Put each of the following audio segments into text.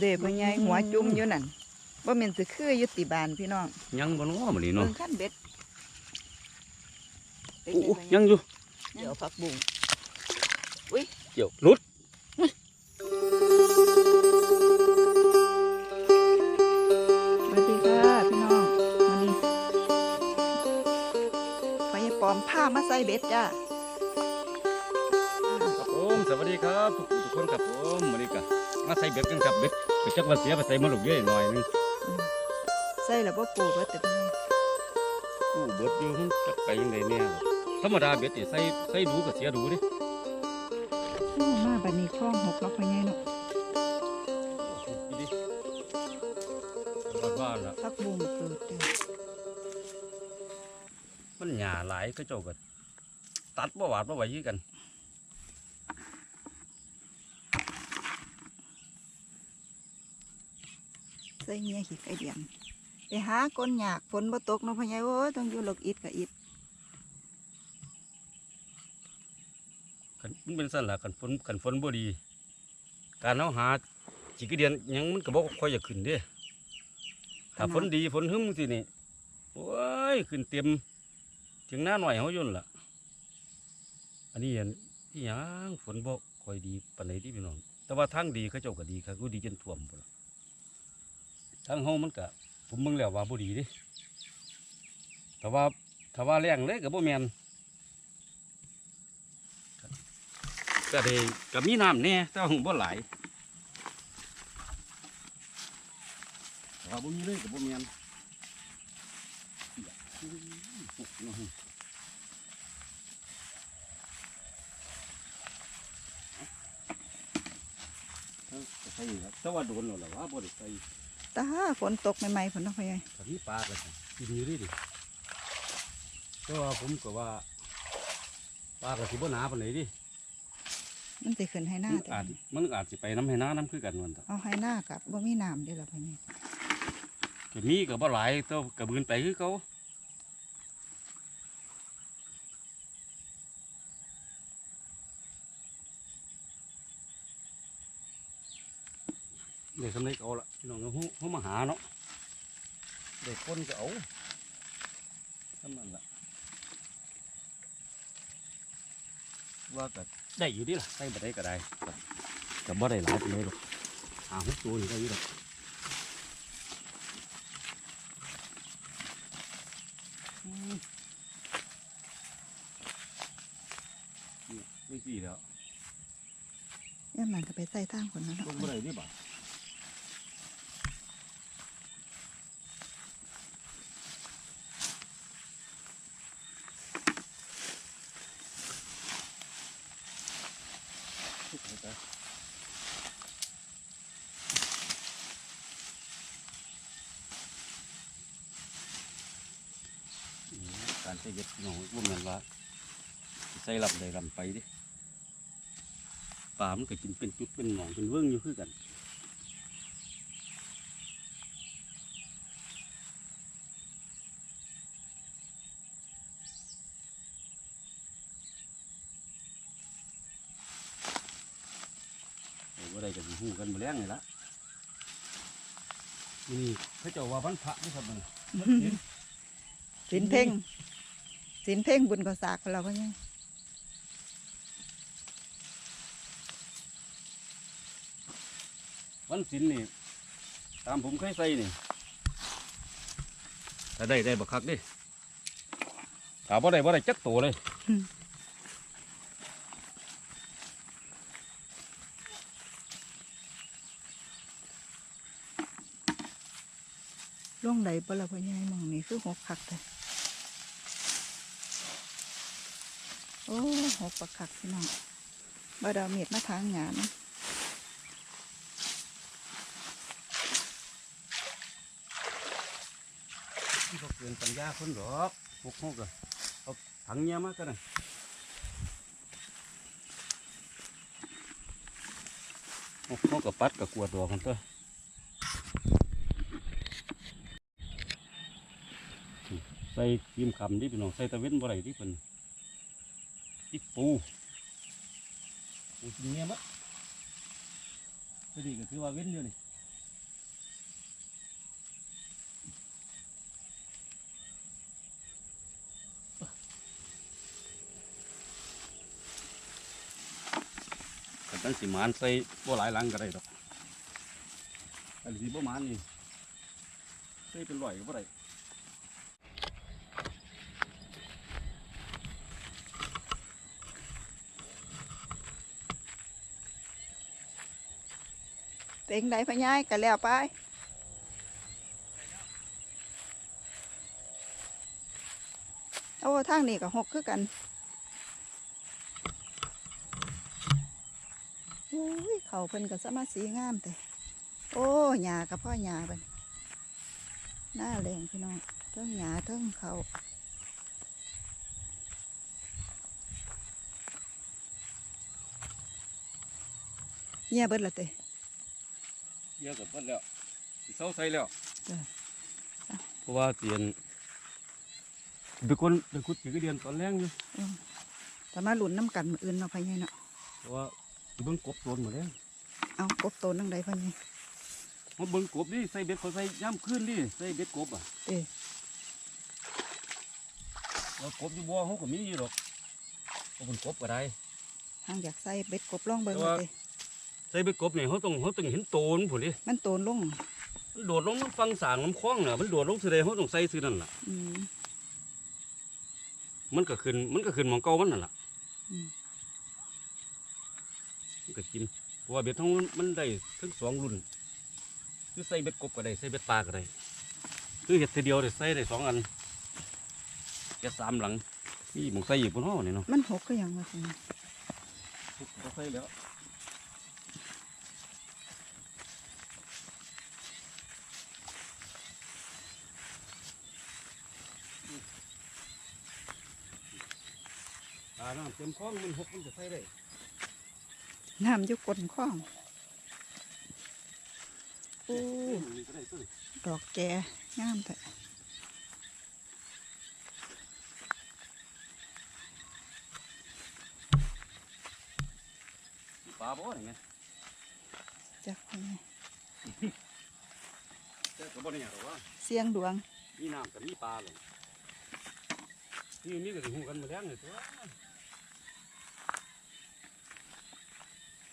เด้พ่อใหญ่หัวจุ่มอยู่นั่นบ่แม่นสิคืออยู่ติบานพี่น้องยังบ่น้อมื้อนี้เบิ่เนาะงขั้นเบ็ดเป็นโอ้ไงโอ้ยังอยู่เดี๋ยวผักบุ้งเกี่ยวหลุดสวัสดีค่ะพี่น้องวันนี้พ่อใหญ่ปอมผ้ามาใส่เบ็ดจ้าครับผมสวัสดีครับทุกทุกคนครับผมมื้อนี้ก็ มาใส่เบ็ดกันครับเบ็ดไปจักว่าเสียไปใส่มาลูกเยอะหน่อยนึงอืมใส่แล้วบ่ปูเบิดแต่พ่อใหญ่กู้เบิดอยู่มันจักไปยังไดเนี่ยธรรมดาเบ็ดนี่ใส่ใส่ดูก็เสียดูดิโอ้มาบัดนี้คล้องหกแล้วพ่อใหญ่เนาะดีดิบ้านบ้านๆล่ะผักบุ้งเกิดจ้ามันหญ้าหลายก็เจ้าก็ตัดบ่หวาดบ่ไหวคือกัน ส่เงี้ยขี้ไก่เดียนไปหาก้นหยากฝนบ่ตกเนาะพ่อใหญ่โอ้ยต้องอยู่หลกอิดกับอิดคันมันเป็นสั่นล่ะคันฝนคันฝนบ่ดี การเอาหาจิกเดียนยังมันก็บ่ค่อยจะขึ้นเด้ถ้าฝนดีฝนหึมสินี่โอ้ยขึ้นเต็มถึงหน้าหน่อยเฮายุ่นล่ะ อันนี้อันที่ยังฝนบ่ค่อยดีปานใดที่พี่น้อง แต่ว่าทางดีเขาเจ้าก็ดีครับก็ดีจนท่วมพุ่นล่ะ ทางเฮามันก็ผมเบิ่งแล้วว่าบ่ดีเด้แต่ว่าถ้าว่าแรงเลยก็บ่แม่นก็ได้ก็มีน้ำแน่แต่ว่าบ่หลายแต่ว่าบ่มีเลยก็บ่แม่นใส่ครับแต่ว่าโดนแล้วล่ะว่าบ่ได้ใส่ ตาฝนตกใหม่ๆฝนเนาะพ่อใหญ่ถ้ามีปลาก็กินอยู่ดิดิแต่ว่าผมก็ว่าปลาก็สิบ่หนาปานใดดิมันสิขึ้นให้หน้ามันแต่อาจมันอาจสิไปน้ำให้น้าน้ำคือกันวันต่อเอาให้หน้ากับบ่มีน้ำเด้อล่ะพ่อใหญ่ก็มีก็บ่หลายแตัวกระบืนไปคือเขาเด็กสำเร็จ เอาละพี่น้องเขาเขามาหาเนาะเด็กคนก็เอาทำนั่นละว่าก็ได้อยู่ดิล่ะได้บ่ได้ก็ได้ก็ก็บ่ได้หลายปานใดหรอกหาหกตัวนี่ได้อยู่ดอกไม่สี่แล้วย่ามันก็ไปใส่ทางฝนนั่นลเนาะงบ่ได้ดิบ่ะการใช้เย็ดหนูว่ามันว่าใส่ลำใดลำไปดิปลามันก็กินเป็นจุดเป็นหนองเป็นเวิ้งอยู่คือกันโอ้บ่ได้กันหูกันมาแล้งเลยละนี่เขาเจ้าว่าวันพระนี่ครับมันสินเพ่ง สินเพ่งบุญก็สากเราพ่อใหญ่วันศิลนี่ ตามผมเคยใส่นี่ถ้าได้ได้บักคักดิถ้าบ่ได้บ่ได้จักตัวเลย ล่วงใดบ่ล่ะพ่อใหญ่หมองนี้คือหกคักแต่ โอ้หกปักคักพี่น้องบ่ด้เอาเม็ดมาทางหยานะที่เขาเกินปัญญาคนหรอกพวกเขาก็เอาถังเงี้ยมากกันนะพวกเขาก็ปัดกับกวดดอกกันตัวใส่ครีมคำดิพี่น้องใส่ตะเว้นบ่ไรดิเพิ่น จิกปูปูจิงเงียบอ่ะก็ดีก็คือว่าเว้นอยู่นี่ตั้งสิมานใส่บ่หลายลังก็ได้ดอกอันนี้บ่มานนี่ใส่เป็นร้อยก็บ่ได้ งใดพะยายก็แล้วไปโอ้ทางนี้ก็หกคือกันโอ้ยเขาเพิ่นก็สมาสีงามแต่โอ้หญ้ากับพ่อหญ้าเป็นหน้าแรงพี่น้องเทิงหญ้าเทิงเขาเงียเบิดละเต เยอะกับเพิ่นแล้วสิเซาใส่แล้วจ้ะเพราะว่าเตียนเป็นคนเป็นคุดสิกเดือนตอนแรงอยู่แต่มาหลุนน้ำกันมืออื่นเนาะพ่อใหญ่เนาะเพราะว่าสิเบิ่งกบโดนหมดแล้วเอากบโตนังใดพ่อใหญ่มาเบิ่งกบดิใส่เบ็ดเขาใส่ย่ำขึ้นดิใส่เบ็ดกบอะเอ้ยว่ากบอยู่บ่เขาก็มีอยู่ดอกเขาเป็นกบก็ได้ทางอยากใส่เบ็ดกบล่องเบิ่งแต่ว่าว่าเต้ใส่เบ็ดกบเนี่ยเขาต้องเขาต้องเห็นโตนผุนดิมันโตนลงมันโดดลงน้ำฟังสางน้ำคลองน่ะมันโดดลงสื่อใดเขาต้องใส่สื่อนั่นล่ะอืมมันก็ขึ้นมันก็ขึ้นหมองเก่ามันนั่นล่ะอืมมันก็กินเพราะว่าเบ็ดทั้งมันมันได้ทั้งสองรุ่นคือใส่เบ็ดกบก็ได้ใส่เบ็ดปลาก็ได้คือเห็ดทีเดียวได้ใส่ได้สองอันแค่สามหลังนี่หมองใส่อีกบนห้อนี่เนาะมันหกก็ยังว่าสิก็ใส่แล้ว น้ำเต็มคลองมันหกมันจะใส่ได้น้ำอยุกก้นข้องโอ้นี่ก็ได้ตัวนี้ดอกแกงามแต่ปลาบ่นี่ไงจักพ่อใหญ่เจ้าก็บ่ได้หยังหรอกว่าเสียงดวงมีน้ำกับมีปลาเลยนี่มีก็สิหูกันมาแล้วนี่ตัว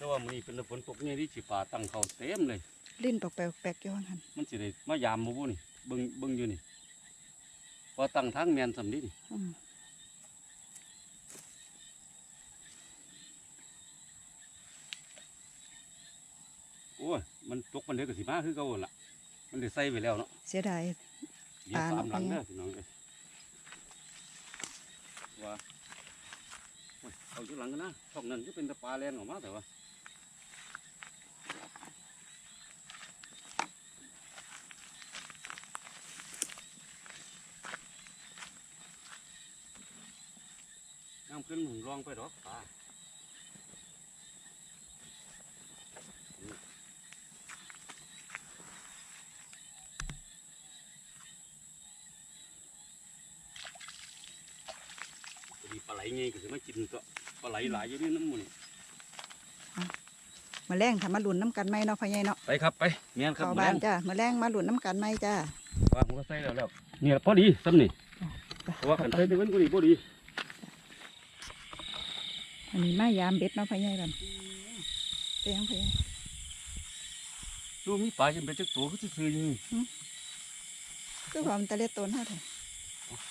แต่ว่ามื้อนี้เป็นฝนตกเนี่ยที่สิปลาตั้งเขาเต็มเลย ลิ้นตกแปลกๆย้อนหันมันสิได้มายามบ่บุนี่เบิ่งเบิ่งอยู่นี่พอตั้งทางแม่นสำนี้นี่อืมโอ้ยมันตกมันเด้อก็สิมาคือเก่าหั่นล่ะมันได้ใส่ไว้แล้วเนาะเสียดายเหยียบปลาสามหลังเนาะเด้อพี่น้องเอ้ยว่าโอ้ยเอาอยู่หลังกันนะช่องนั้นก็เป็นแตะปลาแลนออกมาแต่ว่า ขึ้นหมุนรองไปดอกปลาพอดีปลาไหลไงก็จะมากินตัวปลาไหลหลายอยู่นี่น้ำหมันมาแรงถ้ามาหลุนน้ำกันไหมเนาะพ่อใหญ่เนาะไปครับไปเมียนครับเข้าแรบ้านงจ้ามาแรงมาหลุนน้ำกันไหมจ้าวางหัวใส่แล้วแล้วเนี่ยพอดีซ้ำนี่เพราะว่าขันใส่เป็นวันก็ดีพอดี อันนี้มายามเบ็ดเนาะพ่อใหญ่กันเตียงพ่อใหญ่ดูมีปลาจังเป็นจักตัวก็จะซื้อๆอยู่นี่คือความตะเล็ดโตนเท่าไหร่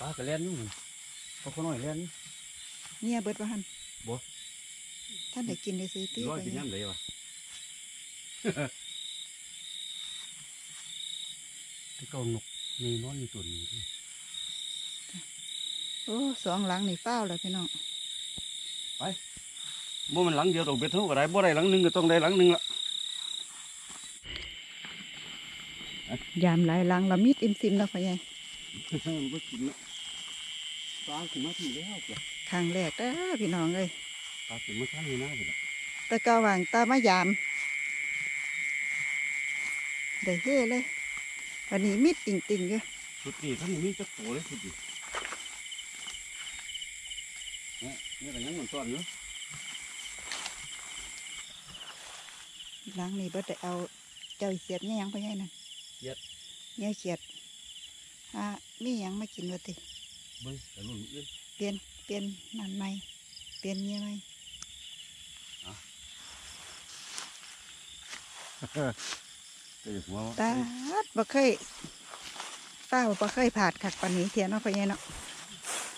ปลากระเล่นอยู่นี่พอเขาน้อยเล่นนี่เนี่ยเบิดว่าหันบ่ท่านได้กินได้ซื้อตีร้อยไปกินน้ำเลยวะที่เก่านกนี่นอนอยู่ตัวนี้โอ้สองหลังนี่เป้าแล้วพี่น้อง บ่มันหลังเดียวต้องเบ็ดเท่าก็ได้บ่ได้หลังหนึงก็ต้องได้หลังหนึงละยามหลายหลังละมิดอิมซิมแล้วพ่อใหญ่มันบ่กินละปลาขึ้นมาที่แล้วจ้ะครั้งแรกเด้อพี่น้องเลยปลาขึ้นมาทางนี้นะพี่ละแต่กาวางตามายามได้เฮ่เลยวันนี้มิดติ่งติ่งๆอยู่สุดนี่ท่านมีจักตัวเลยสุดนี่เนี่ยเนี่ยก็ยังมันซ่อนอยู่ห ลังนี่เบิดได้เอาเจ้าเขียดเนี่ยยังพ่อใหญ่นั่นเนี่ยเขียดอ่ามีหยังมากินวะติเบิ่งแต่รุ่นอื่นเปลี่ยนเปลี่ยนนั่นใหม่เปลี่ยนเนี่ยไหมเก็อยากหัวตาดบ่เคยเฝ้าบ่เคยผ่านคักปานนี้เทียนเนาะพ่อใหญ่เนาะ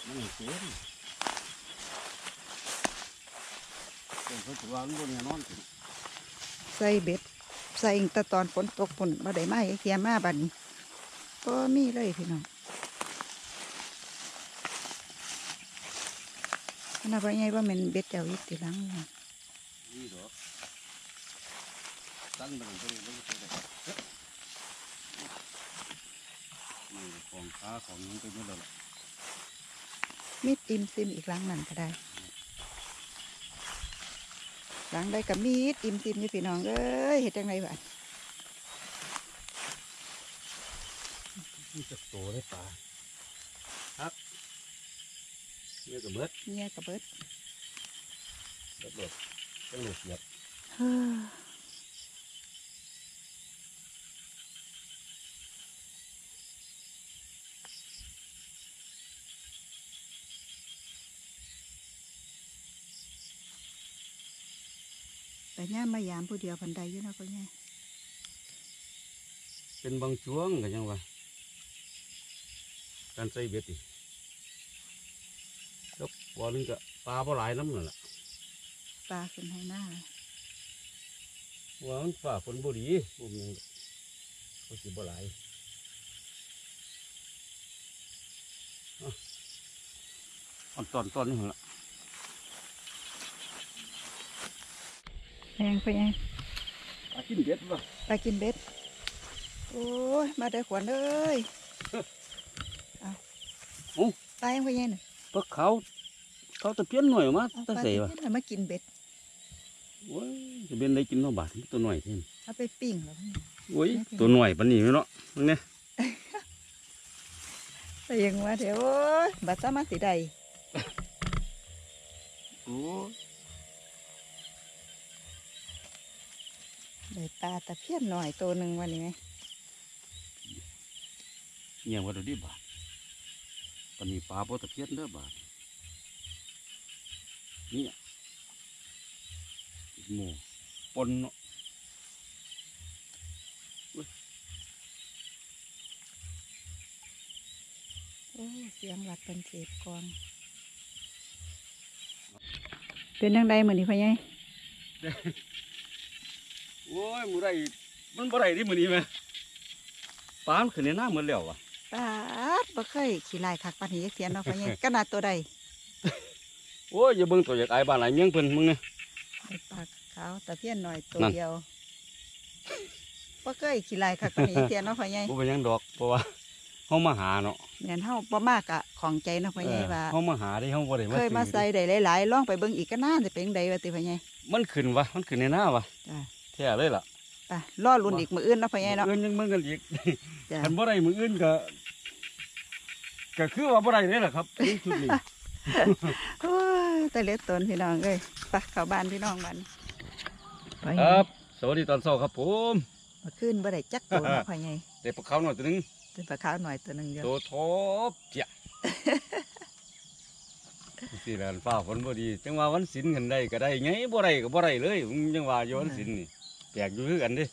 มันเสียนเป็นเขาถือว่ามันบนแน่นอนสิ ใส่เบ็ด ใส่ตั้งแต่ตอนฝนตกฝนบ่ได้มาอีกเทียมาบัดนี้บ่มีเลยพี่น้องขนาดพ่อใหญ่ว่าแมันเบ็ดเจ้าอีกทีหลังเนี่ยนี่ดอกตั้งไปตรงนี้มันก็ได้มันของค้าของนั้นไปหมดแล้วล่ะมีติมซิมอีกหลังนั่นก็ได้ หลังได้กับมีติมซิมอยู่พี่น้องเอ้ยเฮ็ดจังไดบัดนี่จะโตได้ปลาครับเนี่ยก็เบิดเงียกับเบิดเบิดเบิดจังเลยเสียบ แต่ย่ามมายามผู้เดียวพันใดอยู่เนาะพ่อใหญ่เป็นบางช่วงก็ยังว่าการใส่เบ็ดนี่ก็วันนึงก็ปลาปลาหลายน้ำนั่นแหละปลาขึ้นให้หน้าว่ามันฝ่าฝนบุรีบุมีก็สิบ่หลายอะอ่อนตอนตอนนี่หั่นล แพงพ่อใหญ่ปลากินเบ็ดวะปลากินเบ็ด โอ้ย มาได้อขวัญเอ้ยเอาโอ้ปลายังพ่อใหญ่น่ะปลาเขาเขาตะเพียนหน่อยมาเอาปตะลาเสที่วะนี่มากินเบ็ดโอ้ยจะเป็นได้กินเท่าบาทตัวหน่อยเท่นเอาไปปิ้งแล้วพ่อใหญ่โอ้ยตัวหน่อยปานนี้เนาะมันเนี่ยแต่ยังว่าเดี๋ยวโอ้ยบัดสามารถสิได้โอ้ ได้ปลาตะเพียนหน่อยตัวหนึ่งวันนี้ไหมเงียบว่าเดี๋ยวนี้บาทตอนนี้ปลาปตะเพียนเด้อบาทนี่หมูปนเนาะโอ้เสียงหลัดเป็นเศษกองเป็นยังไงเหมือนนี้พ่อใหญ่ โอ้ยมือไรมันบ่ไรที่มือนี้ไหมปลามันขึ้นในหน้าเหมือนแล้ววะปลาดบ่เคยขี่ลายคักปานนี้จักเทียนเนาะพ่อใหญ่ขนาดตัวใดโอ้ยอย่าเบิ่งตัวอยากอายบ้านหลายเมียงเพิ่นมึงเนี่ย ได้ปลาขาวตะเพียนหน่อยตัวนั่น เดียวบ่เคยขี่ลายคักปานนี้จักเทียนเนาะพ่อใหญ่บ่เป็นหยังดอกเพราะว่าเฮามาหาเนาะแม่นเฮาบ่มากอะของใจเนาะพ่อใหญ่เออว่า เฮามาหาได้เฮาบ่ได้มาเคยมาซื้อใส่ได้หลายๆลองไปเบิ่งอีกก็น่าจะเป็นจั่งใดว่าติพ่อใหญ่มันขึ้นวะมันขึ้นในหน้าวะจ้ะแท้เลยล่ะไปรอลุ้นอีกมื้ออื่นเนาะพ่อใหญ่เนาะ มื้ออื่นยังเบิ่งกันอีกจ้ะ คันบ่ได้มื้ออื่นก็ก็คือว่าบ่ได้เลยล่ะครับนี่ชุดนี้ โอ้ยแต่เล็กตนพี่น้องเอ้ยไปเข้าบ้านพี่น้องบ้านไปครับ สวัสดีตอนเช้าครับผมมาขึ้นบ่ได้จักตัวเนาะพ่อใหญ่ได้ปลาขาวหน่อยตัวหนึงเป็นปลาขาวหน่อยตัวหนึงเดียวตัวทบเจ้ะสิล่ะฟ้าฝนบ่ดี จังว่าวันศิลกันได้ก็ได้ไงบ่ได้ก็บ่ได้เลยผมจังว่าอยู่วันศิลนี่ แปลกอยู่คือกันเด้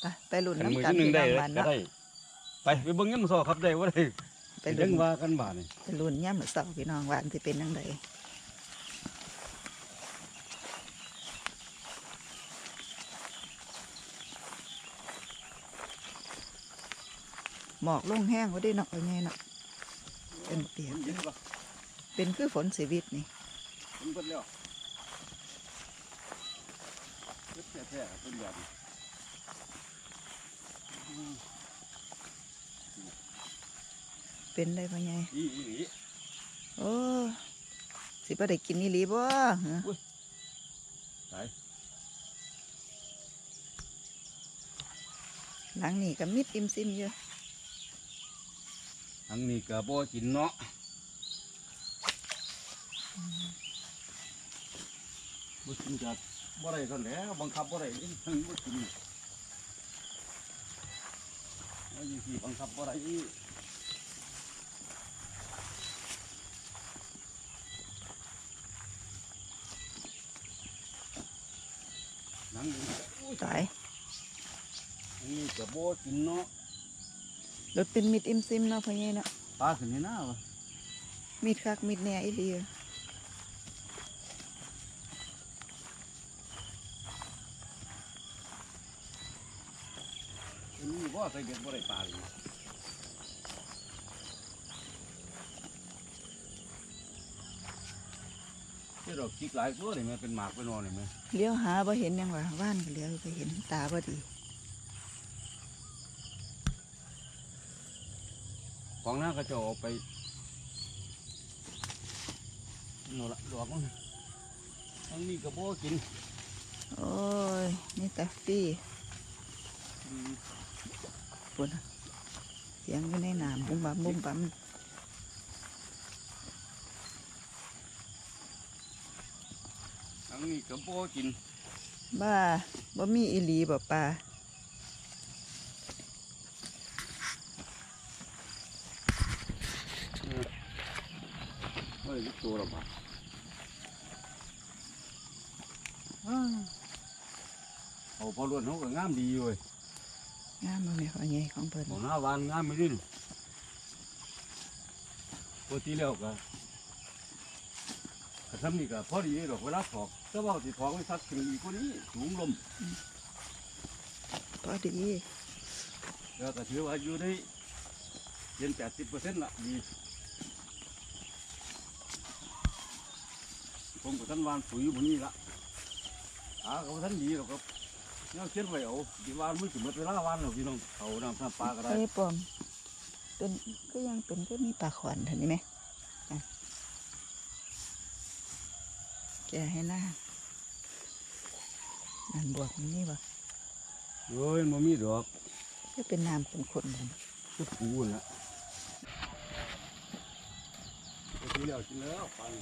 ไปไปลุ้นคันมือน้ำกันที่หนึงพี่ได้น้องเลยบ้านก็เนาะ ได้ ไปไปเบิ่งยามมื้อเช้าครับได้บ่ได้ไปจัลุ้นงว่ากันบาดนี่ไปลุ้นย่ำมื้อเช้าพี่น้องว่าอันสิเป็นจังไดหมอกลงแห้งบ่ได้เนาะพ่อใหญ่เนาะเป็นเปียกเย็นบ่เป็นคือฝนชีวิตนี่มันเบิดแล้วเบิด แท้ๆเป็นแบบนี้อืมเป็นได้พ่อใหญ่อีอีอีโอ้สิบ่ได้กินนี่หลีบ่ฮะตายหลังนี่ก็มิดอิมซิมอยู่อันนี้ก็บ่กินเนาะบ่กินก็บ่ ได้ซั่นแหล้วบังคับบ่ได้ยังบ่กินว่าอยู่ที่บังคับบ่ได้อีกหนังนี่ตายนี่กระโบกินเนาะรถเป็นมิดอิมซิมเนาะพ่อใหญ่เนาะปลาขึ้นในหน้าวะมิดคักมิดแหน่อีหลีอันนี่ว่า ใส่เบ็ดบ่ได้ปลาเลยที่เราจิกหลายตัวเลยแมันเป็นหมากเป็นนอนเลยไหมเลี้ยวหาบ่เห็นหยังว่าว่านก็เลี้ยวไปเห็นตาบ่ดีของหน้าก็จะออกไปโน่นละดอกมันทั้งนี้กระโบกิน โอ้ย นี่แต่ฟรีอืม ปุ่นน่ะเสียงอยู่ในน้ำบุ้มบัมบุ้มบัมทั้งนี้กระโบกิน บ้าบ่มีอีหลีบ่ปลาเฮ้ยลูกตัวละบาทเอาพอรวนเขาก็งามดีเว้ย งามบ่แม่พ่อใหญ่ของเพิ่นของหน้าวานงามไม่ดิ้นปกติแล้วก็กระทำนี่ก็พอดีหรอกเวลาถอกแต่ว่าที่ถอกไว้สักถึงอีกคนนี้สูงลมพอดีแล้วก็ถือว่าอยู่ได้เย็นแปดสิบเปอร์เซ็นต์ละดีผมกับท่านวานปุ๋ยพวกนี้ละหากับท่านดีหรอกครับ เนี่ยเขียนไว้เอาดีวานมือถึงหมดเวลาวานหรอกพี่น้องเอาน้ำน้ำปลาก็ได้ไอ้ปอม เป็นก็ยังเป็นก็มีปลาขวานเห็นไหมอะแกะให้หน้านั่นบวกมันนี่บ่โอ้ยมันมีดอกก็เป็นน้ำข้นๆเลยก็ปูนะปกติแล้วกินแล้วปัน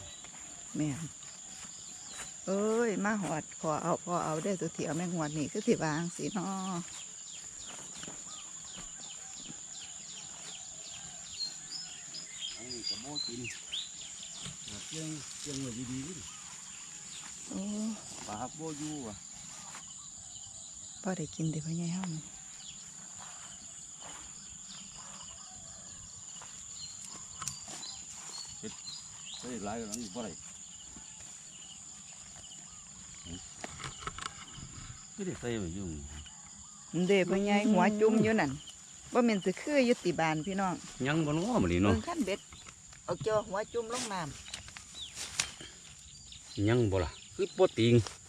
แม่น เอ้ย มาหอดขอเอาขอเอาได้อตัวเถียวแม่งหวดนี่คือสิวางสิเนาะอันนี้กระโบกินเจียงเจียงเลยดีๆดิโอ้ปลาโบอยู่ว่ะพอได้กินเดี๋ยวพ่อใหญ่เฮานี่ใส่หลายกันนั้นอยู่บ่ได้ ไม่ได้ใส่ไปยุ่งเด้พ่อใหญ่หัวจุ่มอยู่นั่นว่าแม่นสิคืออยู่ติบานพี่น้องยังบ่น้อมันนี่เบิ่เนาะงขั้นเบ็ดเอาจอหัวจุ่มลงน้ยังบ่ล่ะคือบ่ติงำ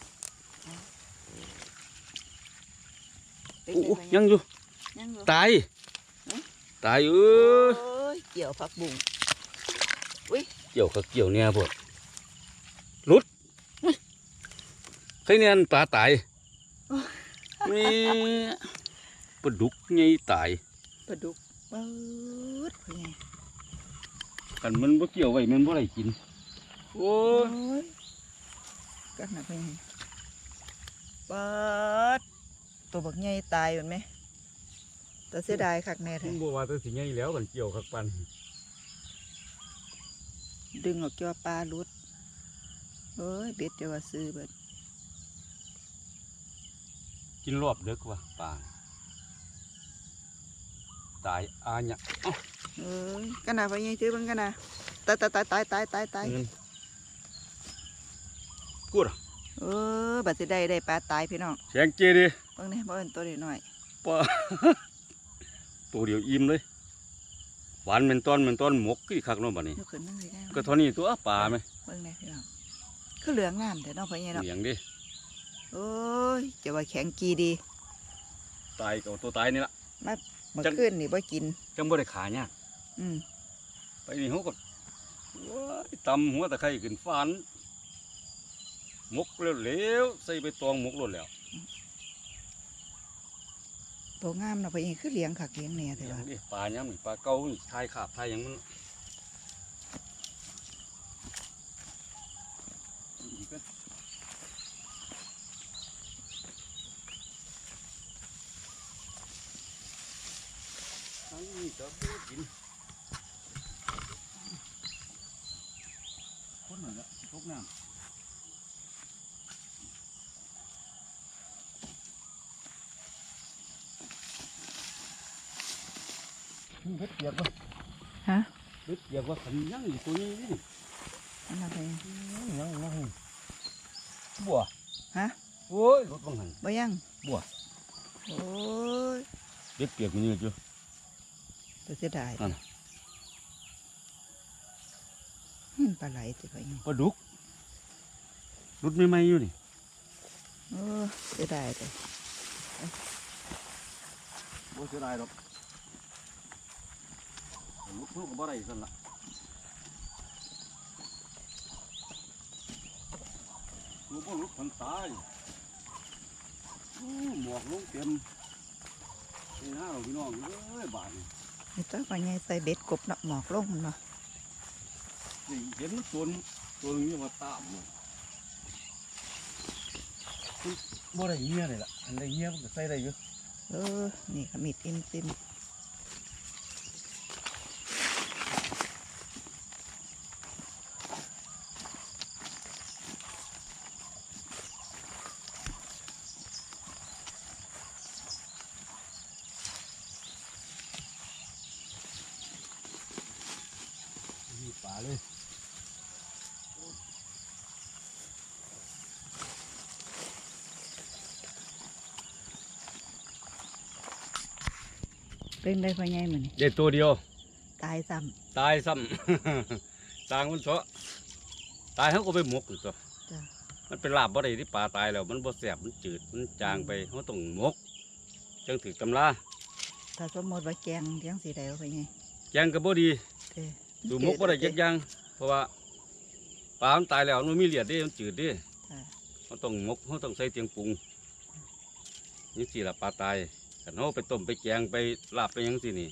เป็นอู้ไงยังอยู่ยังอยู่ตายหึตายเอโอ้อยเกี่ยวผักบุ้งเกี่ยวกับเกี่ยวเนี่ยบ่หลุดใครเนี่ยอันปลาตาย แม่ปลาดุกใหญ่ตายปลาดุกเปิดพ่อใหญ่กันมันบ่เกี่ยวไว้มันบ่ได้กิน โอ้โอ้ยยกักหนักพ่อใหญ่เปิดตัวบักใหญ่ตายเห็นไหมแต่เสียดายคักแน่มัแท้นบ่ว่าแต่สิใหญ่แล้วกันเกี่ยวคักปันดึงออกจอปลาหลุดเอ้ยเบ็ดจะว่าซื้อเบิด กินรอบเด็กว่ะปลาตายอาญะเอ้าเอ้ยกันนะพ่อใหญ่ซื้อเบิ่งกันนะตายตายตายตายตายตายตายเงินกูดเออบัดสิได้ได้ปลาตายพี่น้องแสงเจดิเบิ่งนี่บ่เป็นตัวน้อยปลาตัวเดียวอิ่มเลยหวานเป็นต้นเป็นต้นหมกกี่คักเนาะบัดนี้ๆยกขึ้นนั่งเลยได้ก็เท่านี้ตัวปลาไหมเบิ่งนี่พี่น้องคือเหลืองงามแต่น้องพ่อใหญ่เนาะเหลียงดิ โอ้ยจะว่าแข็งกีดี ตายกับตัวตายนี่ละเมื่อจังคืนนี่บ่กิน จังบ่ได้ขายากอืมไปนี่เขาก็ว้ายตำหัวตะไคร้ขึ้นฟานหมกเร็วๆใส่ไปตองหมกหลดแล้วตัวงามเนาะพ่อใหญ่คือเลี้ยงคักเลี้ยงแหน่แต่เลี้ยว่างดิปลาย้ำนี่ปลาเก่านี่ทายขาบทายหยังมัน อันนี้ก็พูดกินคนนั่นแหละทุกน้ำเบ็ดเปียกบ่ฮะเบ็ดเปียกว่าขันยั งอีกตัวนี้นี่อันนั้นไปยังยังบัวฮะโอ้ยรถบังหันบ่ยังบัวโอ้ยเบ็ดเปียกมันยืดอยู่จะเสียดายนั่นเห็นปลาไหลสิไปยังปลาดุกรถไม่ไหมอยู่นี่โอ้ยเสียดายเลยบ่เสียดายหรอกลูกลูกก็บ่ได้สั่นละลูกบ่ลูกคนตายอู้หมอกลงเต็มนี่นะเราพี่น้องเอ้ยบาดนี่ นี่ตัวปลาใหญ่ใส่เบ็ดกบเนาะหมอกลงเนาะนี่เห็นมันตัวนึงตัวนึงนี่มาตามเลยมันบ่ได้เงี้ยเลยล่ะอันได้เงี้ยมันก็ใส่ได้อยู่เออ นี่ขมิดอิมซิมมี เป็นได้ปลาใหญ่เหมือนนี่เด็ดตัวเดียว ตายซ้ตายซ้ำ ต่างมันเถอะตายเขาก็ไปหมกอยู่ตัวำจ้ะมันเป็นลาบบ่ได้ที่ปลาตายแล้ว มันบ่แสบมันจืดมันจางไปเขาต้องหมกจังถือตำราถ้าสมมติว่าแกงเลี้ยงสีใดเอาไปไงแกงก็บ่ดี เด้ดูหมกบ่ได้จักอย่างเพราะว่าปลามันตายแล้วมันมีเลือดเดิมันจืดเดิจ้ะเขาต้องหมกเขาต้องใส่เตียงปรุงนี่สิละปลาตาย กันเขาไปต้มไปแกงไปลาบไปหยังสินี่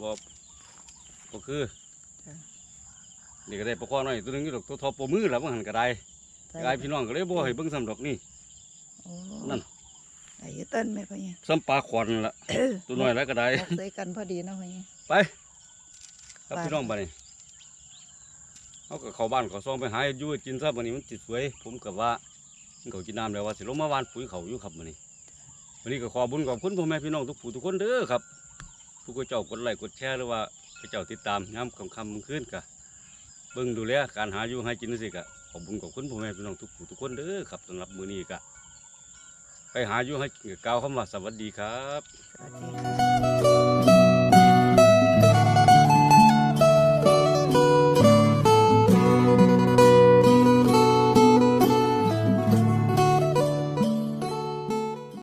บ่บ่คือจ้ะ นี่ก็ได้ปลาคอน้อยตัวหนึงอยู่ดอกตัวทอปมือแล้วมันหันก็ได้ใส่กายพี่น้องก็เลยบ่ให้เบิ่งซ้ำดอกนี่ โอ้นั่น ไอ้เต้นไหมพ่อใหญ่ซ้ำปลาขวัญละตัวน้อยแล้วก็ได้ออกใส่กันพอดีเนาะพ่อใหญ่ไปครับไป พี่น้องบัดนี้เขาก็เข้าบ้านเขาซ่องไปหาอยู่กินซะบัดนี้มันจิตสวย ผมก็ว่ามันเขากินน้ำแล้วว่าสิลงมาหวานปุ๋ยเขาอยู่ครับบัดนี้ วันนี้ก็ขอบุญขอบคุณพ่อแม่พี่น้องทุกผู้ทุกคนเด้อครับผู้กเจ้ากดไลค์กดแชร์หรือว่าผู้เจ้าติดตามย้ำคำคำมึงขึ้นกะเบิ่งดูแลการหาอยู่ให้กินนี่สิกะขอบบุญขอบคุณพ่อแม่พี่น้องทุกผู้ทุกคนเด้อครับสำหรับมื้อนี้กะไปหาอยู่ให้กินกะกล่าวคำว่าสวัสดีครับ